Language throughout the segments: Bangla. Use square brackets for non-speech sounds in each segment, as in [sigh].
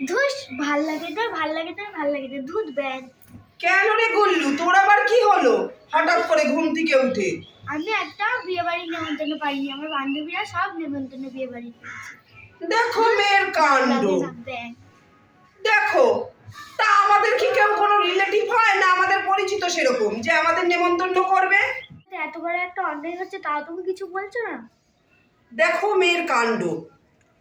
ধুস ভালো লাগে না ভালো লাগে না ভালো লাগে না দুধ ব্যান কেন রে গুল্লু? তোর আবার কি হলো? হঠাৎ করে ঘুম থেকে উঠে। আমি একটা বিয়ে বাড়ি নেমন্তন্ন পাইনি আমার বান্ধবীরা সব নেমন্তন্ন বিয়ে বাড়ি দেখো মেয়ের কাণ্ড। দেখো তা আমাদের কি কেউ কোনো রিলেটিভ হয় না আমাদের পরিচিত সেরকম যে আমাদের নেমন্তন্ন করবে? এত বড় একটা অন্যায় হচ্ছে তাও তুমি কিছু বলছো না? দেখো মেয়ের কাণ্ড।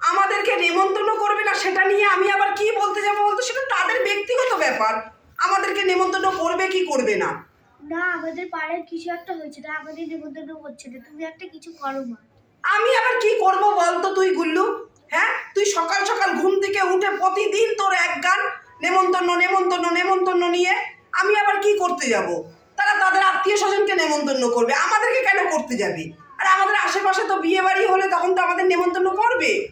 আমাদেরকে নেমন্তন্ন করবে না সেটা নিয়ে আমি আবার কি বলতে যাব বলতো? সেটা তাদের ব্যক্তিগত ব্যাপার। আমাদেরকে নেমন্তন্ন করবে কি করবে না? না আমাদের পাড়ায় কিছু একটা হয়েছে তাই আমাদের নেমন্তন্ন করছে না। তুমি একটা কিছু করো মা। আমি আবার কি করব বলতো তুই গুল্লু? হ্যাঁ? তুই সকাল সকাল ঘুম থেকে উঠে প্রতিদিন তোর এক গান নেমন্তন্ন নেমন্তন্ন নেমন্তন্ন নিয়ে আমি আবার কি করতে যাব? তারা তাদের আত্মীয় স্বজনকে নেমন্তন্ন করবে। আমাদেরকে কেন করতে যাবে? আর আমাদের আশেপাশে তো বিয়ে বাড়ি হলে তখন তো আমাদের নেমন্তন্ন করবে।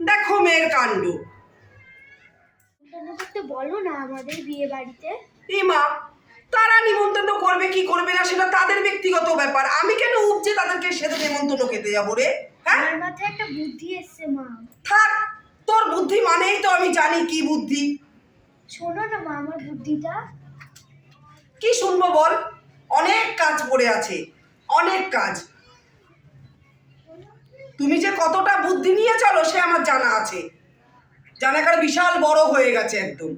দেখো মেয়ের কাণ্ড। বলো না আমাদের বিয়ে বাড়িতে। ইমা তারা নিমন্ত্রণ করবে কি করবে না সেটা তাদের ব্যক্তিগত ব্যাপার। আমি কেন উপচে তাদেরকে সেটা নেমন্তন্ন খেতে যাব রে? হ্যাঁ? আমার মাথায় একটা বুদ্ধি এসছে মা। থাক তোর বুদ্ধি মানেই তো আমি জানি কি বুদ্ধি। শোনো না মা আমার বুদ্ধিটা। কি শুনব বল? অনেক কাজ পড়ে আছে অনেক কাজ। তুমি যে কতটা বুদ্ধি নিয়ে চলো সে আমার জানা আছে। জানা জানাকার বিশাল বড় হয়ে গেছে একদম।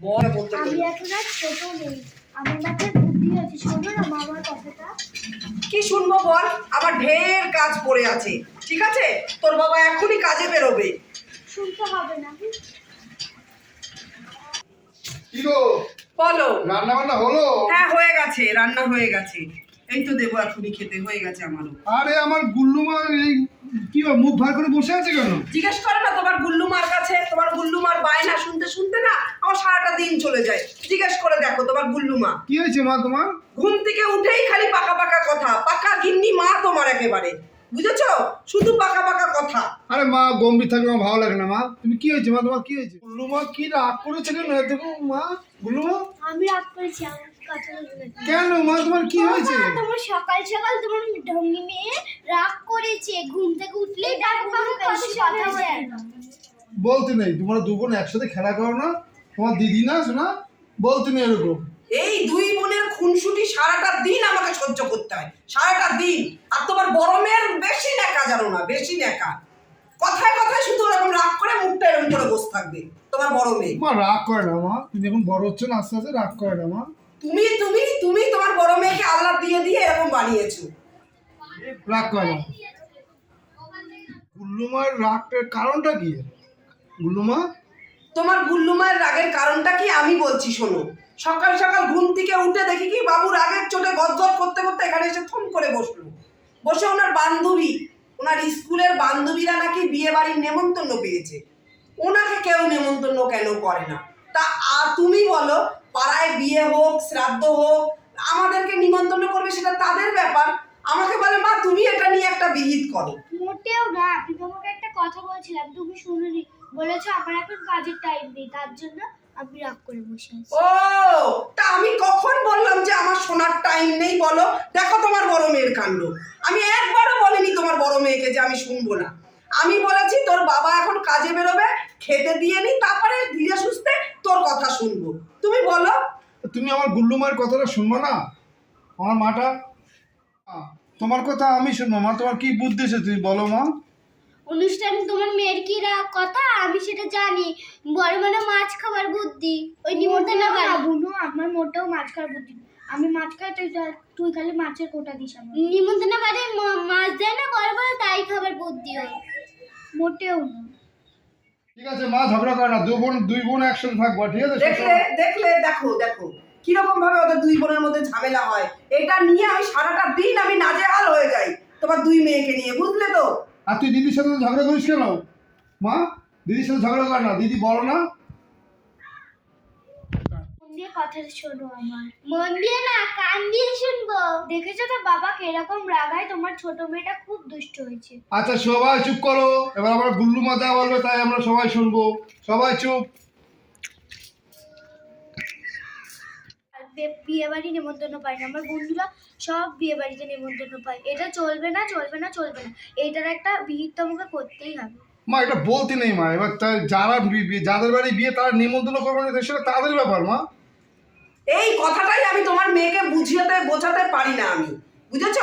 বড় বলতে আমি এখন ছোট নেই। আমার মাথায় বুদ্ধি আছে শোনো না মা কথাটা। কি শুনব বল? আমার ঢের কাজ পড়ে আছে ঠিক আছে? তোর বাবা এখনই কাজে বেরোবে। শুনতে হবে না কি? গো? বলো। রান্না বান্না হলো? হ্যাঁ হয়ে গেছে রান্না হয়ে গেছে। এই তো দেবো এখনই খেতে হয়ে গেছে আমারও। আরে আমার গুল্লুমা এই কি মুখ ভার করে বসে আছে কেন? জিজ্ঞেস করো না তোমার গুল্লুমার কাছে তোমার গুল্লুমার বায়না শুনতে শুনতে না আমার সারাটা দিন চলে যায়। জিজ্ঞেস করে দেখো তোমার গুল্লুমা কি হয়েছে মা তোমার? ঘুম থেকে উঠেই খালি পাকা পাকা কথা পাকা গিন্নি মা তোমার একেবারে। বুঝেছ? শুধু পাকা পাকা কথা। আরে মা গম্ভীর থাকলে আমার ভালো লাগে না মা। তুমি কি হয়েছে মা তোমার? কি হয়েছে? গুল্লুমা কি রাগ করেছে কেন দেখো মা? গুল্লুমা আমি রাগ করেছি কেন মা তোমার কি হয়েছে? তোমার সকাল সকাল তোমার ঢঙ্গি মেয়ে রাগ করেছে ঘুম থেকে উঠলেই ডাক পাবে কথা বলতে নেই তোমরা দু বোন একসাথে খেলা করো না তোমার দিদি না শোনা বলতে নেই এরকম। এই দুই বোনের খুনসুটি সারাটা দিন আমাকে সহ্য করতে হয় সারাটা দিন। আর তোমার বড় মেয়ের বেশি নেকা জানো না বেশি নেকা কথায় কথায় শুধু ওরকম রাগ করে মুখটা এরকম করে বসে থাকবে তোমার বড় মেয়ে। মা রাগ করে না মা। তুমি এখন বড় হচ্ছে না আস্তে আস্তে রাগ করে না মা। তুমি তুমি তুমি তোমার বড় মেয়েকে আল্লাহ দিয়ে দিয়ে এরকম বানিয়েছো। রাগ করে না। গুল্লুমার রাগটার কারণটা কি? গুল্লুমা? তোমার গুল্লুমায়ের রাগের কারণটা কি? আমি বলছি শোনো। সকাল সকাল ঘুম থেকে উঠে দেখি কি বাবু রাগের চোটে গদগদ করতে করতে এখানে এসে থম করে বসল। বসে ওনার বান্ধবী ওনার স্কুলের বান্ধবীরা নাকি বিয়ে বাড়ির নেমন্তন্ন পেয়েছে। ওনাকে কেউ নেমন্তন্ন কেন করে না? তা তুমি বলো পাড়ায় বিয়ে হোক শ্রাদ্ধ হোক আমাদেরকে নিমন্ত্রণ করবে সেটা তাদের ব্যাপার। আমাকে বলে মা তুমি এটা নিয়ে একটা বিহিত করো। মোটেও না আমি তোমাকে একটা কথা বলছিলাম। তুমি শুনুনি। বলেছ আমার এখন কাজের টাইম নেই তার জন্য আমি রাগ করে বসে আছি। ও তা আমি কখন বললাম যে আমার শোনার টাইম নেই বলো? দেখো তোমার বড় মেয়ের কাণ্ড। আমি একবারও বলিনি তোমার বড় মেয়েকে যে আমি শুনব না। আমি বলেছি তোর বাবা এখন কাজে বেরোবে খেতে দিয়ে নি তারপরে ধীরে সুস্থে তোর কথা শুনব। বলো। তুমি আমার গুল্লুমার কথাটা শুনব না? আমার মাটা? আ, তোমার কথা আমি শুনব। মা তোমার কি বুদ্ধি এসে তুমি বলো মা। অনুষ্ঠানে তোমার মেয়ের কি কথা? আমি সেটা জানি। বড় মানে মাছ খাবার বুদ্ধি। ওই নিমন্ত্রণ না বুনু আমার মোটেও মাছ খাওয়ার বুদ্ধি নেই। আমি মাছ খাই তুই তুই খালি মাছের কোটা দিস আমার। নিমন্ত্রণ বাদে মাছ দেয় না বড় বড় তাই খাবার বুদ্ধি হয়। মোটেও না। ঠিক আছে মা ঝগড়া করে না দু বোন দুই বোন একসাথে থাকব ঠিক আছে দেখলে দেখলে দেখো দেখো কীরকম ভাবে ওদের দুই বোনের মধ্যে ঝামেলা হয় এটা নিয়ে আমি সারাটা দিন আমি নাজেহাল হয়ে যাই তোমার দুই মেয়েকে নিয়ে বুঝলে তো? আর তুই দিদির সাথে ঝগড়া করিস কেন? মা দিদির সাথে ঝগড়া কর না দিদি বলো না দিয়ে কথা শোনো আমার। মন দিয়ে না কান দিয়ে শুনব। দেখেছ তো বাবা কীরকম রাগায় তোমার ছোট মেয়েটা খুব দুষ্ট হয়েছে। আচ্ছা সবাই চুপ করো। এবার আমার গুল্লু মাথা বলবে তাই আমরা সবাই শুনব। সবাই চুপ। বিয়ে বাড়ি নেমন্তন্ন পায় না। আমার বন্ধুরা সব বিয়ে বাড়িতে নেমন্তন্ন পায়। এটা চলবে না চলবে না চলবে না। এইটার একটা বিহিত তোমাকে করতেই হবে। মা এটা বলতে নেই মা। এবার যারা যাদের বাড়ি বিয়ে তারা নিমন্ত্রণ করবে না সেটা তাদের ব্যাপার মা। এই কথাটাই আমি তোমার মেয়েকে বুঝিয়ে বোঝাতে পারি না আমি। বুঝেছ?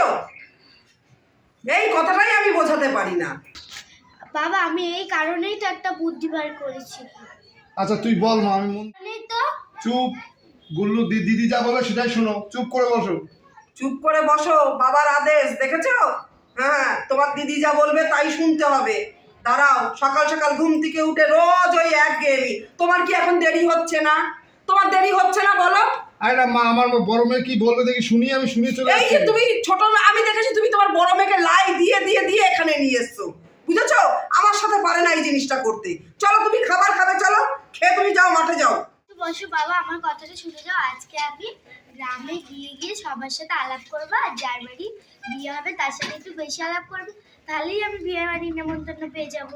এই কথাটাই আমি বোঝাতে পারি না। বাবা আমি এই কারণেই তো একটা বুদ্ধি বার করেছি। আচ্ছা তুই বল মা আমি মন জানেই তো চুপ। গুল্লু দি- দিদি যা বলে সেটাই শোনো। চুপ করে বসো। চুপ করে বসো বাবার আদেশ দেখেছ? হ্যাঁ তোমার দিদি যা বলবে তাই শুনতে হবে। দাঁড়াও সকাল সকাল ঘুম থেকে উঠে রোজ ওই এক গেমি তোমার কি এখন দেরি হচ্ছে না? তোমার দেরি হচ্ছে না বলো। আরে মা আমার বড় মেয়ে কি বলবে দেখি শুনি আমি শুনি চলে এই যে তুমি ছোট আমি দেখেছি তুমি তোমার বড় মেয়েকে লাই দিয়ে দিয়ে দিয়ে এখানে নিয়ে এসছো। বুঝেছ? আমার সাথে পারে না এই জিনিসটা করতে। চলো তুমি খাবার খাবে চলো। খেয়ে তুমি যাও মাঠে যাও। বসো বাবা আমার কথাটা শুনে যাও। আজকে আমি গ্রামে গিয়ে গিয়ে সবার সাথে আলাপ করব আর যার বাড়ি বিয়ে হবে তার সাথে একটু বেশি আলাপ করব। তাহলেই আমি বিয়ে বাড়ি নেমন্তন্ন পেয়ে যাব।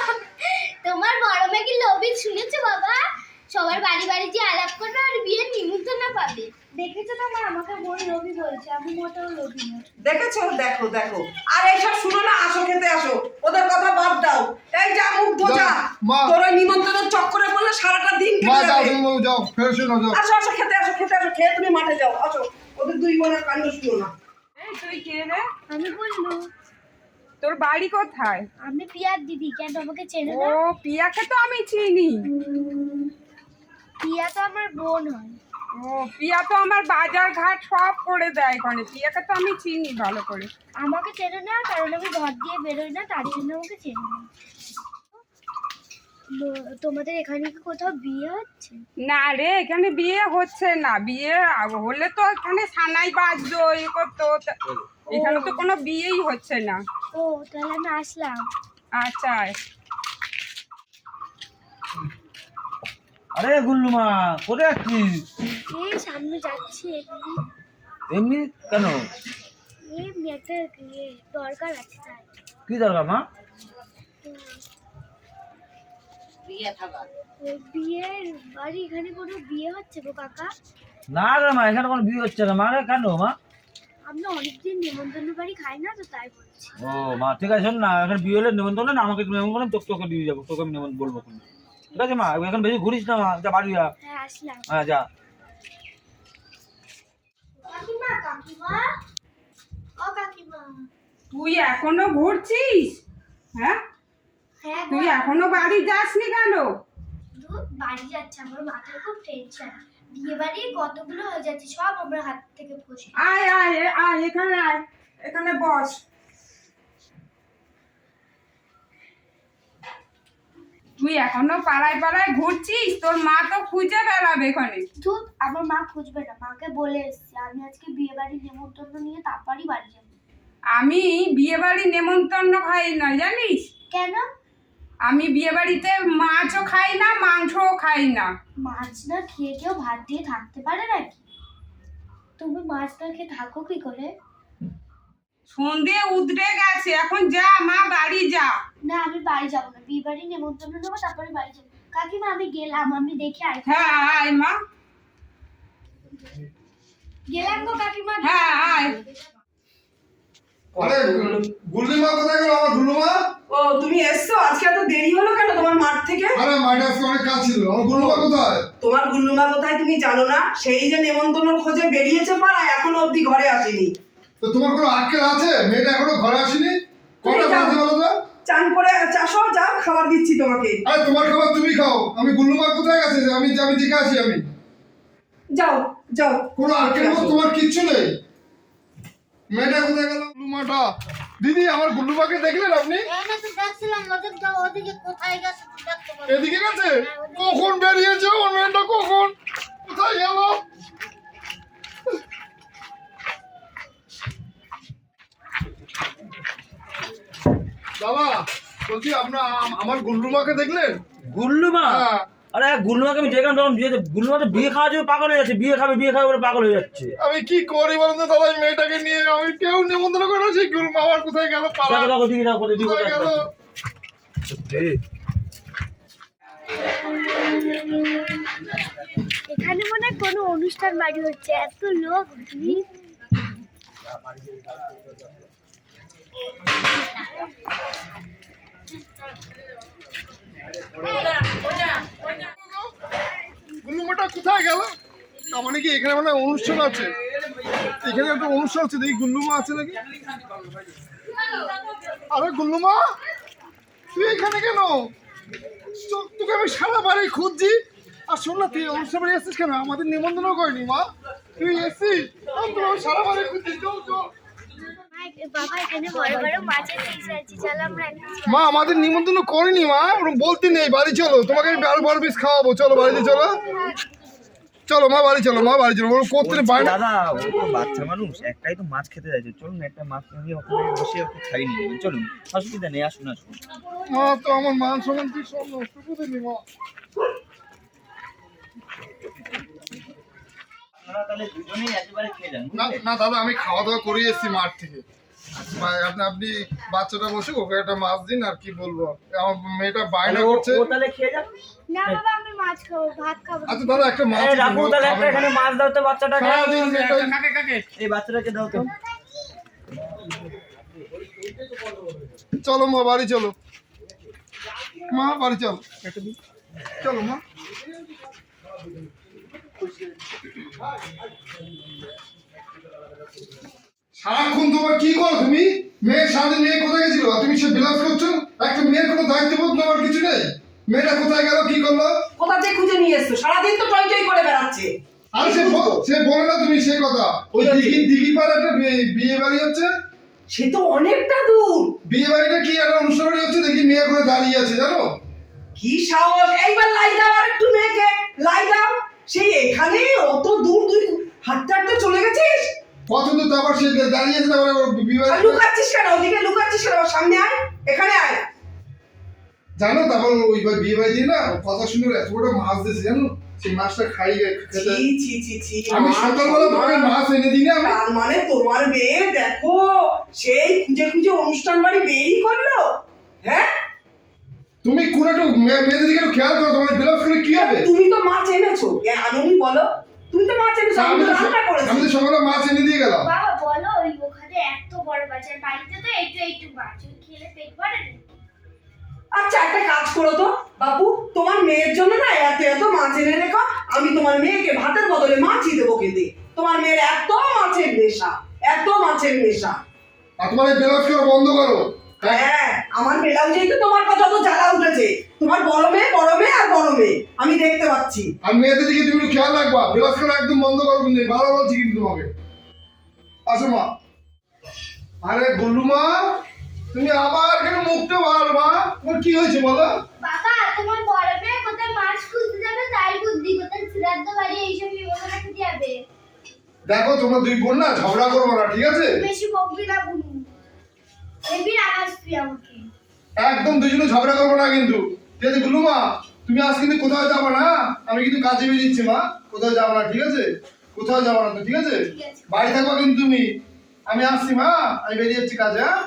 [laughs] তোমার বড় মেয়ে কি লোভী শুনেছো বাবা? সবার বাড়ি বাড়ি যে আলাপ করবে আর বিয়ের নিমন্ত্রণ না পাবে। দেখেছ তো মা আমাকে বোন লোভী বলছে আমি মোটেও লোভী না। দেখেছ? দেখো দেখো। আর এইসব শুনো না আসো খেতে আসো। ওদের কথা বাদ দাও। এই যা মুখ ধোজা মা। তোর ওই নিমন্ত্রণের চক্করে বললে সারাটা দিন মা কেটে যাও যাবে। তুমি যাও ফেরো শোনো যাও। আসো আসো খেতে আসো খেতে আসো খেয়ে তুমি মাঠে যাও আসো। ওদের দুই বোনের কাণ্ড শুনো না। এই তুই কে রে? আমি বলল তোর বাড়ি কোথায়? আমি পিয়ার দিদি কেন আমাকে চেনে ও পিয়াকে তো আমি চিনি। পিয়া তো আমার বোন হয়। ও পিয়া তো আমার বাজার ঘাট সব করে দেয় এখানে পিয়াকে তো আমি চিনি ভালো করে। আমাকে চেনে না কারণ আমি ঘর দিয়ে বেরোই না তার জন্য আমাকে চেনে না। তোমাদের এখানে কি কোথাও বিয়ে হচ্ছে? না রে এখানে বিয়ে হচ্ছে না। বিয়ে হলে তো এখানে সানাই বাজতো এ করতো। তা- এখানে তো কোনো বিয়েই হচ্ছে না। ও তাহলে আমি আসলাম। আচ্ছা আরে গুল্লুমা কোথায় যাচ্ছিস এই সামনে যাচ্ছি এমনি। এমনি কেন? এমনি একটা ইয়ে দরকার আছে তাই। কি দরকার মা? ওই বিয়ের বাড়ি এখানে কোনো বিয়ে হচ্ছে গো কাকা? না রে মা এখানে কোনো বিয়ে হচ্ছে না। মা রে কেন মা? আমরা অনেকদিন নিমন্ত্রণ বাড়ি খাই না তো তাই বলছি। ও মা ঠিক আছে না এখন বিয়ে হলে নেমন্তন্ন না আমাকে একটু নেমন্তন্ন তোকে তোকে দিয়ে যাব তোকে আমি নেমন্ত বলব কোনো ঠিক আছে মা এখন বেশি ঘুরিস না মা যা বাড়ি যা। হ্যাঁ হ্যাঁ যা। কাকিমা কাকিমা। ও কাকিমা। তুই এখনও ঘুরছিস? হ্যাঁ? হ্যাঁ তুই এখনও বাড়ি যাসনি কেন? বাড়ি যাচ্ছে আমার মাথায় খুব টেনশন বিয়ে বাড়ি কতগুলো হয়ে যাচ্ছে সব আমার হাত থেকে ফসকে আয় আয় এ- আয় এখানে আয় এখানে বস। তুই এখনও পাড়ায় পাড়ায় ঘুরছিস? তোর মা তো খুঁজে বেড়াবে এখানে। ধুর আমার মা খুঁজবে না। মাকে বলে এসছি আমি আজকে বিয়ে বাড়ি নেমন্তন্ন নিয়ে তারপরই বাড়ি যাব। আমি বিয়ে বাড়ি নেমন্তন্ন খাই না জানিস? কেন? আমি বিয়ে বাড়িতে মাছও খাই না মাংসও খাই না। মাছ না খেয়ে কেউ ভাত দিয়ে থাকতে পারে নাকি? তুমি মাছ না খেয়ে থাকো কি করে? সন্ধে উদরে গেছে এখন যা মা বাড়ি যা। না আমি বাড়ি যাব না বিয়ে বাড়ি নেমন্তন্ন নেব তারপরে বাড়ি যাব। কাকিমা আমি গেলাম আমি দেখে আই হ্যাঁ আয় মা। গেলাম গো কাকিমা। হ্যাঁ আয়। আরে গুল্লি মা কোথায় গেল আমার গুল্লু মা ও তুমি এসছো? আজকে এত দেরি হলো কেন তোমার মাঠ থেকে? আরে মাঠে আজকে অনেক কাজ ছিল। আমার গুল্লু মা কোথায়? তোমার গুল্লুমা কোথায় তুমি জানো না? সেই যে নেমন্তন্ন খোঁজে বেরিয়েছে পাড়ায় এখনও অবধি ঘরে আসেনি। তো তোমার কোনো আক্কেল আছে? মেয়েটা এখনও ঘরে আসেনি? কটা বাজে বলো তো? চান করে চাষো যাও খাবার দিচ্ছি তোমাকে। আরে তোমার খাবার তুমি খাও। আমি গুল্লুমা কোথায় গেছে? আমি আমি দেখে আসি আমি। যাও যাও। কোনো আক্কেল তোমার কিচ্ছু নেই? মেয়েটা কোথায় গেল? গুল্লু মাটা দিদি আমার গুল্লু মাকে দেখলেন আপনি? এদিকে গেছে? কখন বেরিয়েছে? আমার মেয়েটা কখন? কোথায় গেল? বাবা বলছি আপনার আম- আমার গুল্লুমাকে দেখলেন? গুল্লুমা? হ্যাঁ। আরে গুল্লুমাকে আমি যেখানে তখন বিয়ে গুল্লুমা তো বিয়ে খাওয়ার জন্য পাগল হয়ে যাচ্ছে। বিয়ে খাবে বিয়ে খাবে বলে পাগল হয়ে যাচ্ছে। আমি কি করি বলুন তো দাদা মেয়েটাকে নিয়ে আমি কেউ নিমন্ত্রণ করে সেই গুল্লুমা আমার কোথায় গেল? পালা। কোথায় গেল? এখানে মনে হয় কোনো অনুষ্ঠান বাড়ি হচ্ছে। এত লোক ভিড়। কোথায় মানে কি এখানে মানে অনুষ্ঠান আছে? এখানে একটা অনুষ্ঠান আছে, দেখি গুল্লুমা আছে নাকি? আরে গুল্লুমা, তুই এখানে কেন? তোকে আমি সারা খুঁজছি। আর শোন না, তুই অনুষ্ঠান বাড়ি কেন? আমাদের নিমন্ত্রণ করিনি, মা। তুই এসছিস? আমি সারা বাড়ি খুঁজছি মা আমাদের নিমন্ত্রণ করিনি মা ওরকম বলতে নেই বাড়ি চলো তোমাকে আমি বড় পিস খাওয়াবো চলো বাড়িতে চলো। চলো মা বাড়ি চলো মা বাড়ি চলো ওরকম করতে নেই বাড়ি দাদা ও তো বাচ্চা মানুষ একটাই তো মাছ খেতে চাইছে। চলুন একটা মাছ নিয়ে ওখানে বসে একটু খাই নিয়ে যাবেন চলুন অসুবিধা নেই আসুন আসুন। মা তো আমার মান সম্মান তুই সব নষ্ট করে দিলি মা? আপনারা তাহলে দুজনেই একেবারে খেয়ে যান না না দাদা আমি খাওয়া দাওয়া করে এসেছি মাঠ থেকে। আপনি আপনি বাচ্চাটা বসে ওকে একটা মাছ দিন আর কি বলব? আমার মেয়েটা বায়না করছে। ও তাহলে খেয়ে যান না বাবা আমি মাছ খাব ভাত খাব। আচ্ছা দাদা একটা মাছ রাখো তাহলে একটা এখানে মাছ দাও তো বাচ্চাটাকে। কাকে কাকে? এই বাচ্চাটাকে দাও তো। চলো মা বাড়ি চলো। মা বাড়ি চলো। চলো মা। সারাক্ষণ তোমার কি করো তুমি? মেয়ে সারাদিন মেয়ে কোথায় গেছিল? তুমি সে বিলাস করছ? একটা মেয়ের কোনো দায়িত্ববোধ নেওয়ার কিছু নেই? মেয়েটা কোথায় গেল কি করল? কোথা থেকে খুঁজে নিয়ে এসছো? সারাদিন তো টই করে বেড়াচ্ছে। আর সে সে বলে না তুমি সে কথা। ওই দিঘি দিঘি পাড়ে একটা বিয়ে- বিয়ে বাড়ি হচ্ছে। সে তো অনেকটা দূর। বিয়ে বাড়িটা কি একটা অনুষ্ঠান হচ্ছে? দেখি মেয়ে করে দাঁড়িয়ে আছে জানো? কি সাহস? এইবার লাই দাও আর একটু মেয়েকে। লাই দাও। সেই এখানে অত দূর তুই হাঁটতে হাঁটতে চলে গেছিস? কত দূর তারপর সে দাঁড়িয়ে আছে তারপরে লুকাচ্ছিস কেন? ওদিকে লুকাচ্ছিস কেন? সামনে আয় এখানে আয়। জানো তারপর ওই বিয়ে দিয়ে না কথা শুনে এত বড় মাছ দিয়েছে জানো? সেই মাছটা খাই আমি সকালবেলা ভাবে মাছ এনে দিই না তার মানে তোমার মেয়ে দেখো সেই খুঁজে খুঁজে অনুষ্ঠান বাড়ি বেরই করল হ্যাঁ? তুমি কোন একটু মেয়েদের দিকে একটু খেয়াল করো তোমার বিলাস করে কি হবে? তুমি তো মাছ এনেছো এ আনন্দ বলো। তুমি তো মাছ এনেছো আমি তো রান্না করেছি। আমি তো সকালে মাছ এনে দিয়ে গেলাম। বাবা বলো ওই ওখানে এত বড় মাছ আর বাড়িতে তো একটু একটু মাছ খেলে পেট ভরে না। আচ্ছা একটা কাজ করো তো। বাবু তোমার মেয়ের জন্য না এত এত মাছ এনে রেখো। আমি তোমার মেয়েকে ভাতের বদলে মাছই দেবো খেতে। তোমার মেয়ের এত মাছের নেশা এত মাছের নেশা। আর তোমার এই বিলাস করা বন্ধ করো। আমার ব্লাউজেই তো তোমার কথা তো জ্বালা উঠেছে। তোমার বড় মেয়ে আর মেয়ে আমি দেখতে পাচ্ছি। আর মেয়েদের দিকে তুমি একটু খেয়াল রাখবা বিলাস করা একদম বন্ধ করো কিন্তু ভালো বলছি কিন্তু তোমাকে। আসো মা। আরে গুল্লু মা তুমি আবার কেন মুখটা ভালো মা। তোমার কি হয়েছে বলো? বাবা তোমার মেয়ে কোথায় মাছ খুঁজতে যাবে তাই বুদ্ধি কোথায় শ্রাদ্ধ বাড়ি এইসব যাবে। দেখো তোমরা দুই বোন না ঝগড়া করব না ঠিক আছে? বেশি বকবি না একদম দুজনে ঝগড়া করব না কিন্তু। ঠিক আছে গুলু মা তুমি আজ কিন্তু কোথাও যাব না? আমি কিন্তু কাজে বেরিয়েছি মা। কোথাও যাব না ঠিক আছে? কোথাও যাব না তো ঠিক আছে? বাড়ি থাকব কিন্তু তুমি। আমি আসছি মা আমি বেরিয়ে যাচ্ছি কাজে হ্যাঁ?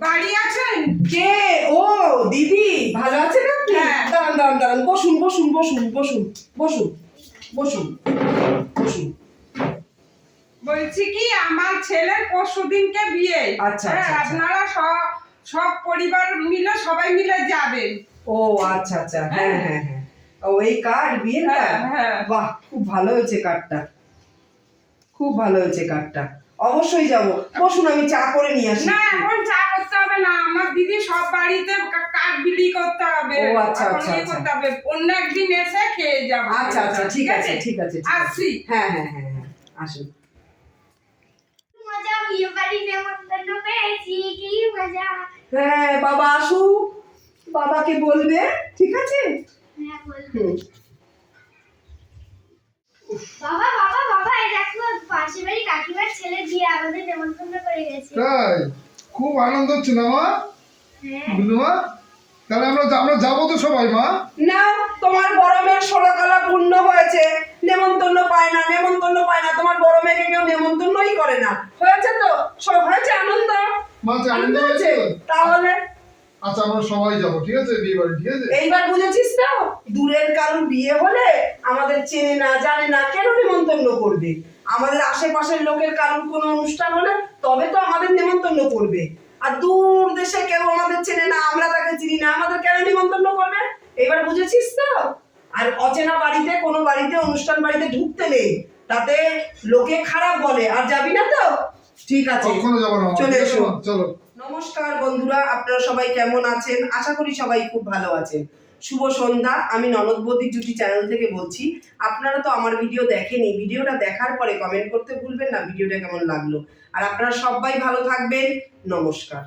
বাড়ি আছেন? কে? ও দিদি ভালো আছেন আপনি? হ্যাঁ। দাঁড়ান দাঁড়ান দাঁড়ান। বসুন বসুন বসুন বসুন বসুন। বসুন বসুন। বলছি কি আমার ছেলের বিয়ে। আচ্ছা, হ্যাঁ, আচ্ছা, আচ্ছা। আপনারা সব সব পরিবার মিলে সবাই মিলে যাবেন। ও আচ্ছা আচ্ছা হ্যাঁ হ্যাঁ। হ্যাঁ ও এই কার্ড বিয়ের হ্যাঁ, কার্ড হ্যাঁ। বাহ খুব ভালো হয়েছে কার্ডটা খুব ভালো হয়েছে কার্ডটা অবশ্যই যাব। বসুন আমি চা করে নিয়ে আসি। না এখন চা করতে হবে না দিদি সব বাড়িতে কাঠ বিলি করতে হবে। ও, আচ্ছা, আচ্ছা, ইয়ে আচ্ছা। করতে হবে। অন্য একদিন এসে খেয়ে যাব। আচ্ছা আচ্ছা ঠিক আছে ঠিক আছে আসছি। হ্যাঁ হ্যাঁ হ্যাঁ হ্যাঁ আসুন। মজা বিয়ে বাড়ি নেমন্তন্ন পেয়েছি কি মজা। হ্যাঁ বাবা আসুক। বাবাকে বলবে ঠিক আছে? হ্যাঁ বলব। বাবা বাবা বাবা এই দেখো পাশের বাড়ি কাকিমার ছেলে বিয়ে আমাদের নেমন্তন্ন করে গেছে। তাই খুব আনন্দ হচ্ছে না মা? তাহলে আমরা আমরা যাব তো সবাই মা। না তোমার বড় মেয়ের ষোলকলা পূর্ণ হয়েছে। নেমন্তন্ন পায় না নেমন্তন্ন পায় না। তোমার বড় মেয়েকে কেউ নেমন্তন্নই করে না। হয়েছে তো? সব হয়েছে আনন্দ? মা আনন্দ হয়েছে? তাহলে? আচ্ছা আমরা সবাই যাব ঠিক আছে? ঠিক আছে? এইবার বুঝেছিস তো? দূরের কারণ বিয়ে হলে আমাদের চেনে না জানে না কেন নেমন্তন্ন করবে? আমাদের আশেপাশের লোকের কারণ কোনো অনুষ্ঠান হলে তবে তো আমাদের নেমন্তন্ন করবে। আর দূর দেশে কেউ আমাদের চেনে না আমরা তাকে চিনি না। আমাদের কেন নিমন্ত্রণ করবে? এবার বুঝেছিস তো? আর অচেনা বাড়িতে কোনো বাড়িতে অনুষ্ঠান বাড়িতে ঢুকতে নেই। তাতে লোকে খারাপ বলে। আর যাবি না তো? ঠিক আছে। চলে এসো। চলো। নমস্কার বন্ধুরা আপনারা সবাই কেমন আছেন? আশা করি সবাই খুব ভালো আছেন। শুভ সন্ধ্যা, আমি ননদ বৌদি জুটি চ্যানেল থেকে বলছি। আপনারা তো আমার ভিডিও দেখেনি ভিডিওটা দেখার পরে কমেন্ট করতে ভুলবেন না ভিডিওটা কেমন লাগল। আর আপনারা সবাই ভালো থাকবেন। নমস্কার।